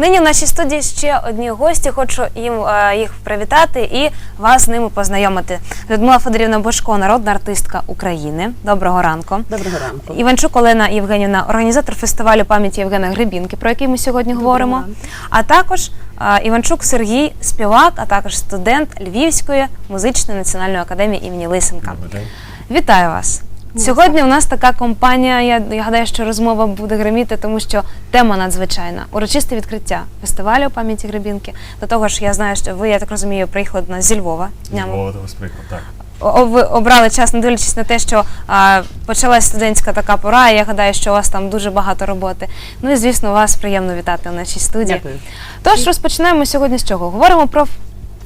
Нині в нашій студії ще одні гості. Хочу їм е, їх привітати і вас з ними познайомити. Людмила Федорівна Бошко, народна артистка України. Доброго ранку. Доброго ранку. Іванчук Олена Євгенівна, організатор фестивалю пам'яті Євгена Гребінки, про який ми сьогодні говоримо. ранку. А також е, Іванчук Сергій, співак, а також студент Львівської музичної національної академії імені Лисенка. Вітаю вас! Сьогодні у нас така компанія. Я, я гадаю, що розмова буде гриміти, тому що тема надзвичайна. Урочисте відкриття фестивалю пам'яті Гребінки. До того ж, я знаю, що ви, я так розумію, приїхали до нас зі Львова. днями. Львова до вас приклад, так. О- Ви обрали час, не дивлячись на те, що а, почалась студентська така пора. і Я гадаю, що у вас там дуже багато роботи. Ну і звісно, вас приємно вітати у нашій студії. Дякую. Тож розпочинаємо сьогодні з чого? Говоримо про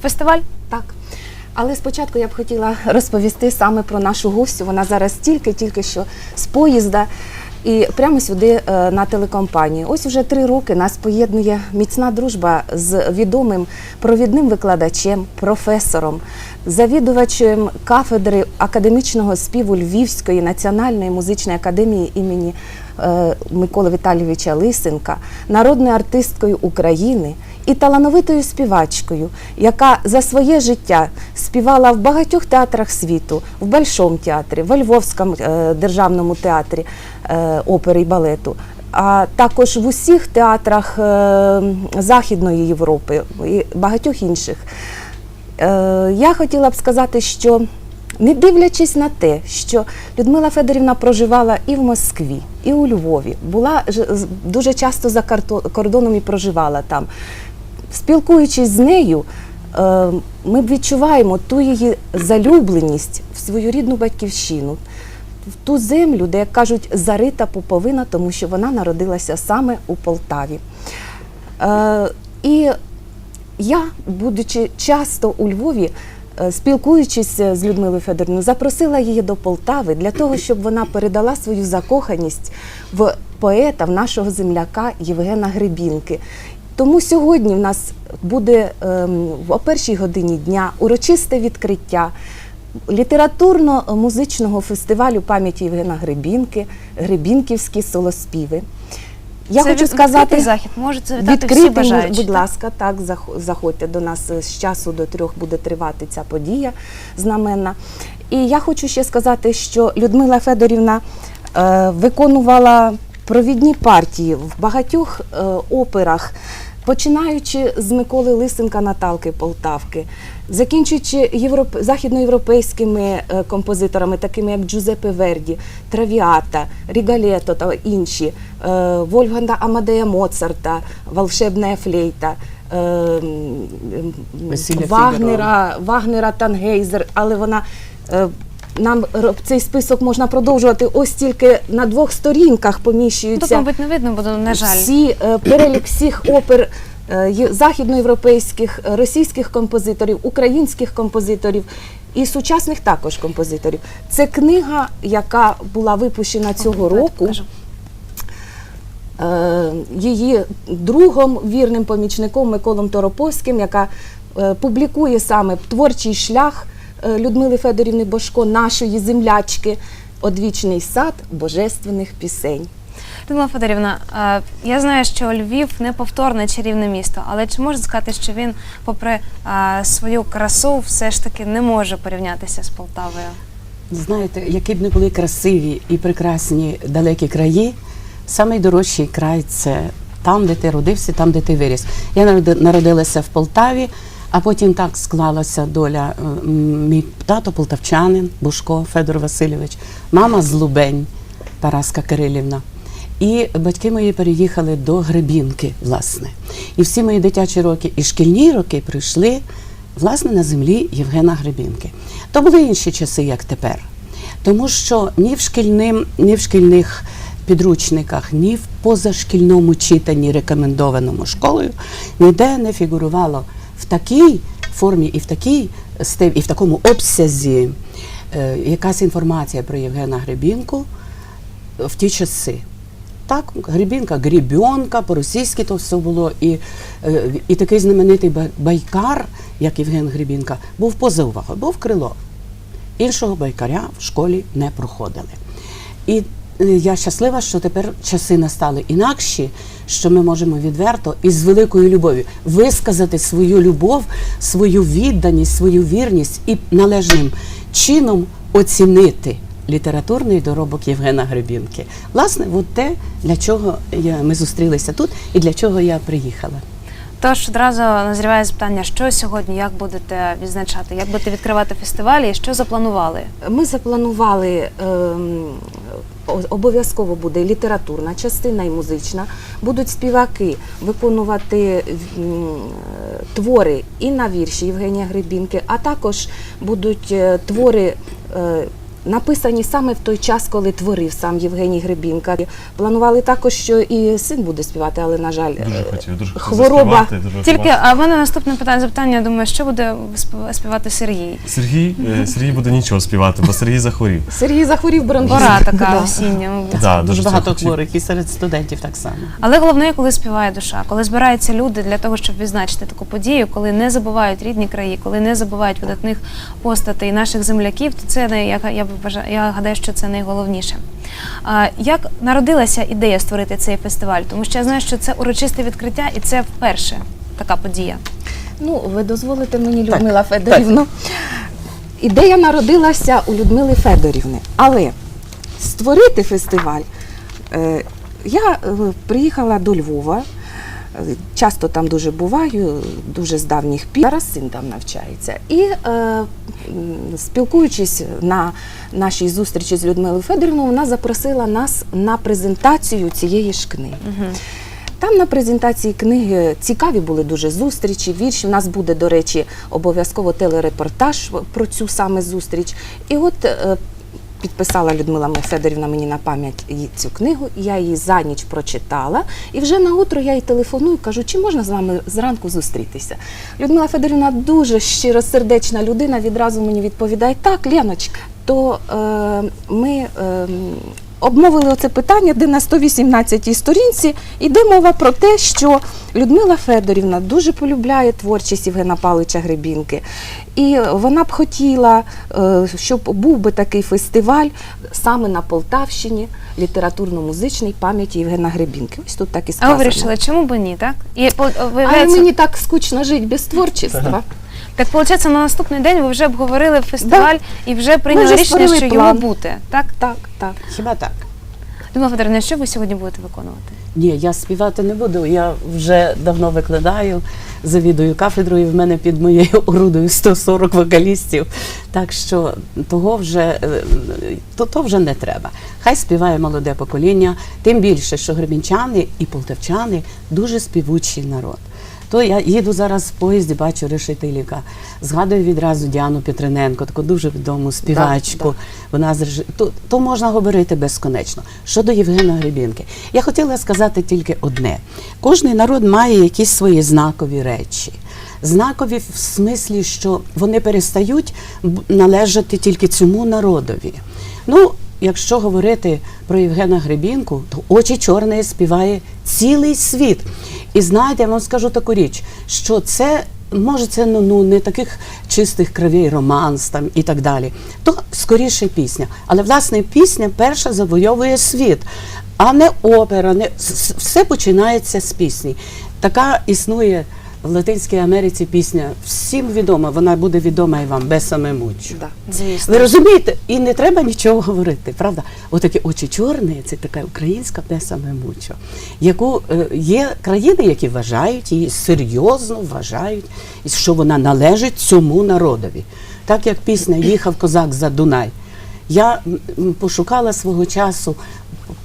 фестиваль. Так. Але спочатку я б хотіла розповісти саме про нашу гостю. Вона зараз тільки-тільки що з поїзда і прямо сюди е, на телекомпанії. Ось уже три роки нас поєднує міцна дружба з відомим провідним викладачем, професором, завідувачем кафедри академічного співу Львівської національної музичної академії імені е, Миколи Віталійовича Лисенка, народною артисткою України і талановитою співачкою, яка за своє життя співала в багатьох театрах світу, в Большому театрі, в Львовському е, державному театрі е, опери і балету. А також в усіх театрах е, Західної Європи і багатьох інших. Я хотіла б сказати, що не дивлячись на те, що Людмила Федорівна проживала і в Москві, і у Львові, була дуже часто за кордоном і проживала там. Спілкуючись з нею, е, ми відчуваємо ту її залюбленість в свою рідну батьківщину, в ту землю, де, як кажуть, зарита пуповина, тому що вона народилася саме у Полтаві. Е, І я, будучи часто у Львові, е, спілкуючись з Людмилою Федорівною, запросила її до Полтави для того, щоб вона передала свою закоханість в поета, в нашого земляка Євгена Гребінки. Тому сьогодні в нас буде ем, о першій годині дня урочисте відкриття літературно-музичного фестивалю пам'яті Євгена Гребінки, Гребінківські солоспіви. Я Це хочу сказати, відкритий захід. Можуть завітати всі бажаючі. будь так? ласка, так, заходьте до нас з часу до трьох буде тривати ця подія знаменна. І я хочу ще сказати, що Людмила Федорівна е, виконувала провідні партії в багатьох е, операх, починаючи з Миколи Лисенка Наталки Полтавки, закінчуючи європ... західноєвропейськими е, композиторами, такими як Джузеппе Верді, Травіата, Рігалето та інші, е, Вольфганда Амадея Моцарта, Волшебна флейта. Вагнера, Вагнера Тангейзер, але вона нам цей список можна продовжувати ось тільки на двох сторінках Тут, мабуть, не видно буде, на жаль. всі е, перелік всіх опер е, західноєвропейських, е, російських композиторів, українських композиторів. І сучасних також композиторів. Це книга, яка була випущена цього року. Її другом, вірним помічником Миколом Тороповським, яка публікує саме творчий шлях Людмили Федорівни Бошко, нашої землячки, одвічний сад божественних пісень. Людмила Федорівна, е, я знаю, що Львів неповторне чарівне місто, але чи можна сказати, що він, попри е, свою красу, все ж таки не може порівнятися з Полтавою? Знаєте, які б не були красиві і прекрасні далекі краї, найдорожчий край це там, де ти родився, там, де ти виріс. Я народи- народилася в Полтаві, а потім так склалася доля. е, Мій тато полтавчанин, Бушко Федор Васильович, мама з Лубень Тараска Кирилівна. І батьки мої переїхали до Гребінки, власне. І всі мої дитячі роки і шкільні роки прийшли власне на землі Євгена Гребінки. То були інші часи, як тепер. Тому що ні в шкільним, ні в шкільних підручниках, ні в позашкільному читанні, рекомендованому школою, ніде не фігурувало в такій формі і в такій і в такому обсязі е, якась інформація про Євгена Гребінку в ті часи. Так, грібінка, грібьонка, по-російськи то все було. І, е, і такий знаменитий байкар, як Євген Грібінка, був поза увагою, був крило. Іншого байкаря в школі не проходили. І е, я щаслива, що тепер часи настали інакші, що ми можемо відверто і з великою любов'ю висказати свою любов, свою відданість, свою вірність і належним чином оцінити літературний доробок Євгена Гребінки. Власне, от те, для чого я, ми зустрілися тут і для чого я приїхала. Тож одразу назріває запитання, що сьогодні, як будете відзначати, як будете відкривати фестивалі і що запланували? Ми запланували ем, обов'язково буде літературна частина і музична. Будуть співаки виконувати твори і на вірші Євгенія Грибінки, а також будуть е, твори. Написані саме в той час, коли творив сам Євгеній Гребінка. Планували також, що і син буде співати, але на жаль, Дуже хотів, дуже хотів хвороба. дуже Тільки а в мене наступне питання запитання. Думаю, що буде спів- співати Сергій? Сергій, е, Сергій буде нічого співати, бо Сергій захворів. Сергій захворів бронхітом. Така осіння. Да, Дуже дуже багато хворих і серед студентів так само. Але головне, коли співає душа, коли збираються люди для того, щоб відзначити таку подію, коли не забувають рідні краї, коли не забувають видатних постатей наших земляків, то це не я, я вважаю, я гадаю, що це найголовніше. Як народилася ідея створити цей фестиваль? Тому що я знаю, що це урочисте відкриття, і це вперше така подія. Ну, ви дозволите мені, Людмила Федорівна. Ідея народилася у Людмили Федорівни, але створити фестиваль е, я е, приїхала до Львова. Часто там дуже буваю, дуже з давніх пір. Зараз син там навчається. І е, спілкуючись на нашій зустрічі з Людмилою Федорівною, вона запросила нас на презентацію цієї ж книги. Там на презентації книги цікаві були дуже зустрічі, вірші. У нас буде, до речі, обов'язково телерепортаж про цю саме зустріч. І от е, підписала Людмила Федорівна мені на пам'ять цю книгу, я її за ніч прочитала. І вже на утро я їй телефоную, кажу, чи можна з вами зранку зустрітися. Людмила Федорівна дуже щиросердечна людина, відразу мені відповідає, так, Леночка, то е, ми. Е, обмовили оце питання, де на 118-й сторінці йде мова про те, що Людмила Федорівна дуже полюбляє творчість Євгена Павловича Гребінки. І вона б хотіла, е, щоб був би такий фестиваль саме на Полтавщині, літературно-музичний пам'яті Євгена Гребінки. Ось тут так і А сказано. ви вирішили, чому б ні, так? І по- А мені так скучно жити без творчества. Так виходить, на наступний день ви вже обговорили фестиваль і вже прийняли вже рішення, створили що план. йому бути. Так, Так, так. Хіба так? Людмила Федорівна, що ви сьогодні будете виконувати? Ні, я співати не буду. Я вже давно викладаю, завідую кафедрою. В мене під моєю орудою 140 вокалістів. Так що того вже е, то, то вже не треба. Хай співає молоде покоління, тим більше, що гребінчани і полтавчани дуже співучий народ. То я їду зараз в поїзді, бачу решетилівка. Згадую відразу Діану Петриненко, таку дуже відому співачку. да. Вона з то, то можна говорити безконечно. Щодо Євгена Гребінки, я хотіла сказати тільки одне: кожний народ має якісь свої знакові речі. Знакові в смислі, що вони перестають належати тільки цьому народові. Ну, якщо говорити про Євгена Гребінку, то очі чорної співає цілий світ. І знаєте, я вам скажу таку річ, що це може це ну, ну не таких чистих кровей романс там і так далі. То скоріше пісня. Але власне пісня перша завойовує світ, а не опера. Не все починається з пісні. Така існує в Латинській Америці пісня. Всім відома. Вона буде відома і вам без саме мучу. Да. Звісно. Ви розумієте, і не треба нічого говорити, правда? Отакі очі чорні це така українська песа Мемучо, яку е, є країни, які вважають її серйозно вважають, і що вона належить цьому народові. Так як пісня Їхав козак за Дунай. Я пошукала свого часу,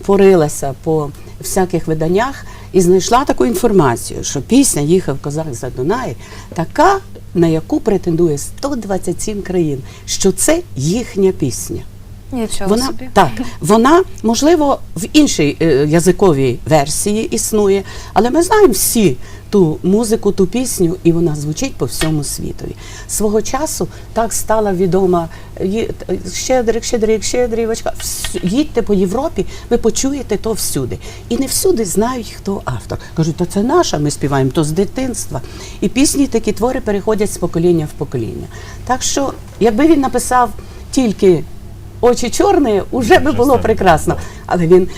порилася по всяких виданнях і знайшла таку інформацію, що пісня Їхав козак за Дунай така, на яку претендує 127 країн, що це їхня пісня. Нічого Вона собі. так, вона можливо в іншій е, язиковій версії існує, але ми знаємо всі ту музику, ту пісню, і вона звучить по всьому світові. Свого часу так стала відома «Є- Щедрик, щедрик, щедрівочка. Вс- Їдьте по Європі, ви почуєте то всюди. І не всюди знають, хто автор. Кажуть, то це наша, ми співаємо то з дитинства. І пісні такі твори переходять з покоління в покоління. Так що, якби він написав тільки очі чорні, уже би було прекрасно. Але він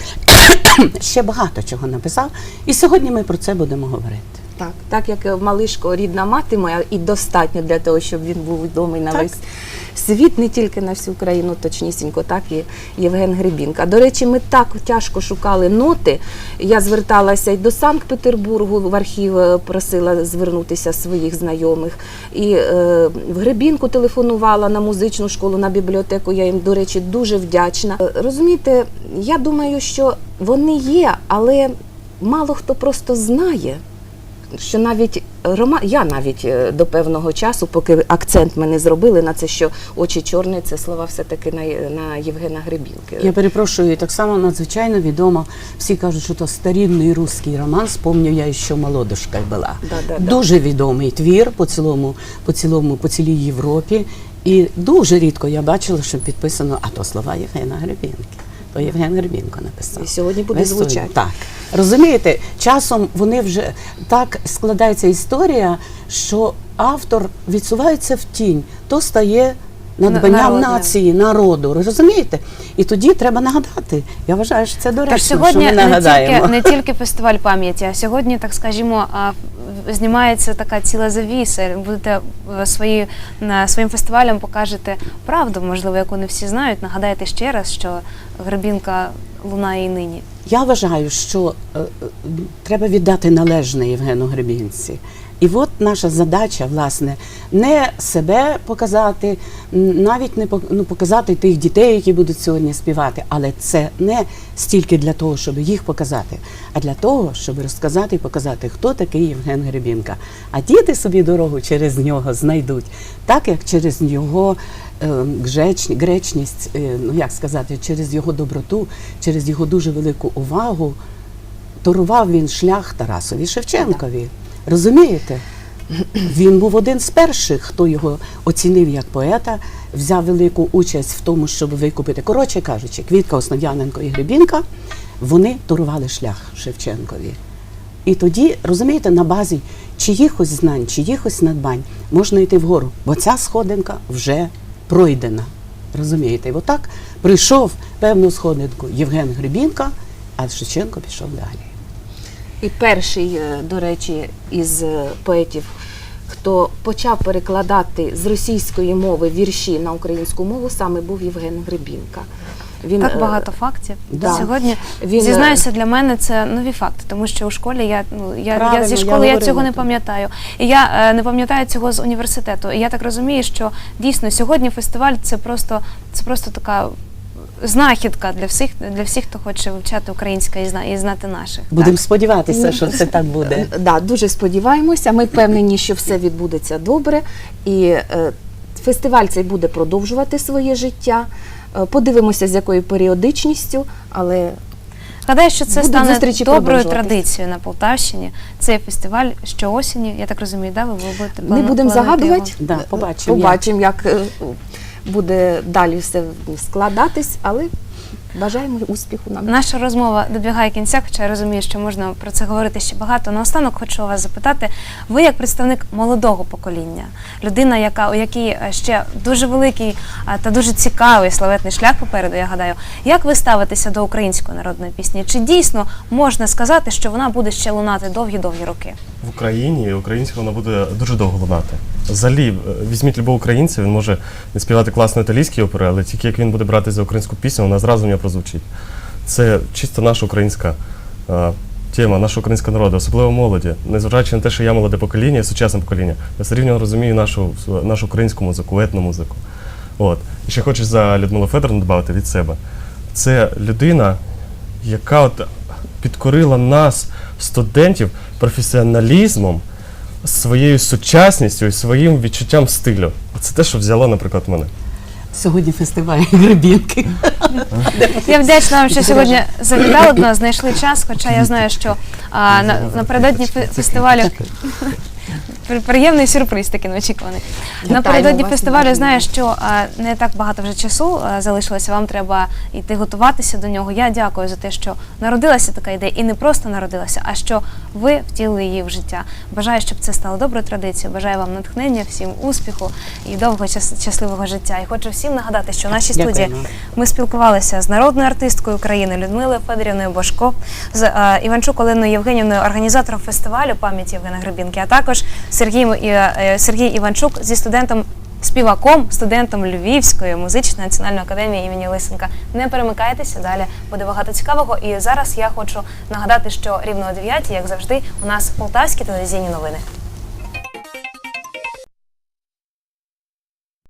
ще багато чого написав. І сьогодні ми про це будемо говорити. Так, так як е, малишко рідна мати моя, і достатньо для того, щоб він був відомий на Так. весь світ, не тільки на всю Україну, точнісінько, так і Євген Гребінка. До речі, ми так тяжко шукали ноти. Я зверталася і до Санкт-Петербургу в архів е, просила звернутися своїх знайомих. І е, в Гребінку телефонувала на музичну школу, на бібліотеку. Я їм, до речі, дуже вдячна. Е, Розумієте, я думаю, що вони є, але мало хто просто знає що навіть рома... я навіть е, до певного часу, поки акцент ми не зробили на це, що очі чорні, це слова все-таки на, на Євгена Гребінки. Я перепрошую, так само надзвичайно відомо. Всі кажуть, що то старинний русський роман. Спомню я, що молодушка була. Да-да-да. Дуже відомий твір по цілому, по цілому, по цілій Європі. І дуже рідко я бачила, що підписано, а то слова Євгена Гребінки. То Євген Гребінко написав. І сьогодні буде В історії. звучати. Так. Розумієте, часом вони вже так складається історія, що автор відсувається в тінь, то стає надбанням Народним. нації, народу. Розумієте? І тоді треба нагадати. Я вважаю, що це доречно, Тож сьогодні що ми не нагадаємо. тільки, не тільки фестиваль пам'яті, а сьогодні, так скажімо, а, знімається така ціла завіса. Будете е, свої, на, своїм фестивалем покажете правду, можливо, яку не всі знають. Нагадаєте ще раз, що Гребінка лунає і нині. Я вважаю, що е, е, треба віддати належне Євгену Гребінці. І от наша задача, власне, не себе показати, навіть не ну, показати тих дітей, які будуть сьогодні співати, але це не стільки для того, щоб їх показати, а для того, щоб розказати і показати, хто такий Євген Гребінка. А діти собі дорогу через нього знайдуть, так як через його е, гречність, е, ну як сказати, через його доброту, через його дуже велику увагу, торував він шлях Тарасові Шевченкові. Розумієте? Він був один з перших, хто його оцінив як поета, взяв велику участь в тому, щоб викупити. Коротше кажучи, Квітка Основ'яненко і Гребінка, вони торували шлях Шевченкові. І тоді, розумієте, на базі чиїхось знань, чиїхось надбань можна йти вгору, бо ця сходинка вже пройдена. Розумієте? І отак прийшов певну сходинку Євген Гребінка, а Шевченко пішов далі. І перший, е, до речі, із е, поетів, хто почав перекладати з російської мови вірші на українську мову, саме був Євген Гребінка. Він, Так е, багато фактів. да. Сьогодні Він, зізнаюся, для мене це нові факти, тому що у школі я ну я, я зі школи я, говорила цього не пам'ятаю. І я е, не пам'ятаю цього з університету. І я так розумію, що дійсно сьогодні фестиваль це просто це просто така знахідка для всіх для всіх, хто хоче вивчати українське і зна і знати наших. Будемо сподіватися, що це так буде. Е, Да, дуже сподіваємося. Ми впевнені, що все відбудеться добре. І е, фестиваль цей буде продовжувати своє життя. Е, Подивимося, з якою періодичністю, але Гадаю, що це Будуть стане доброю традицією на Полтавщині. Цей фестиваль щоосені, я так розумію, да, ви будете не будемо загадувати. Да, побачимо, Побачимо, як е, буде далі все складатись, але бажаємо успіху нам. Наша розмова добігає кінця, хоча я розумію, що можна про це говорити ще багато. Наостанок хочу вас запитати: ви, як представник молодого покоління, людина, яка у якій е, ще дуже великий та дуже цікавий славетний шлях попереду, я гадаю, як ви ставитеся до української народної пісні? Чи дійсно можна сказати, що вона буде ще лунати довгі-довгі роки? В Україні українська вона буде дуже довго лунати. Взагалі, е, візьміть любого українця, він може не співати класно італійські опери, але тільки як він буде брати за українську пісню, вона зразу в нього прозвучить. Це чисто наша українська е, тема, наша українська народу, особливо молоді. Незважаючи на те, що я молоде покоління, сучасне покоління, я все рівно розумію нашу, нашу українську музику, етну музику. От. І ще хочу за Людмилу Федоровну додати від себе. Це людина, яка от підкорила нас, студентів, професіоналізмом, своєю сучасністю і своїм відчуттям стилю. Це те, що взяло, наприклад, мене. Сьогодні фестиваль Гребінки. Я вдячна вам, що сьогодні завітали до нас, знайшли час, хоча я знаю, що а, на, напередодні фе- фестивалю Приємний сюрприз такий неочікуваний. Напередодні вас, фестивалю знаю, що е, не так багато вже часу е, залишилося. Вам треба йти готуватися до нього. Я дякую за те, що народилася така ідея, і не просто народилася, а що ви втілили її в життя. Бажаю, щоб це стало доброю традицією. Бажаю вам натхнення, всім успіху і довгого щас- щасливого життя. І хочу всім нагадати, що в нашій студії Дякуємо. ми спілкувалися з народною артисткою України Людмилою Федорівною Бошко, з е, Іванчук Оленою Євгенівною, організатором фестивалю пам'яті Євгена Гребінки, а також Сергієм і- е, Сергій Іванчук зі студентом. Співаком, студентом Львівської музичної національної академії імені Лисенка. Не перемикайтеся, далі буде багато цікавого. І зараз я хочу нагадати, що рівно о 9, як завжди, у нас полтавські телевізійні новини.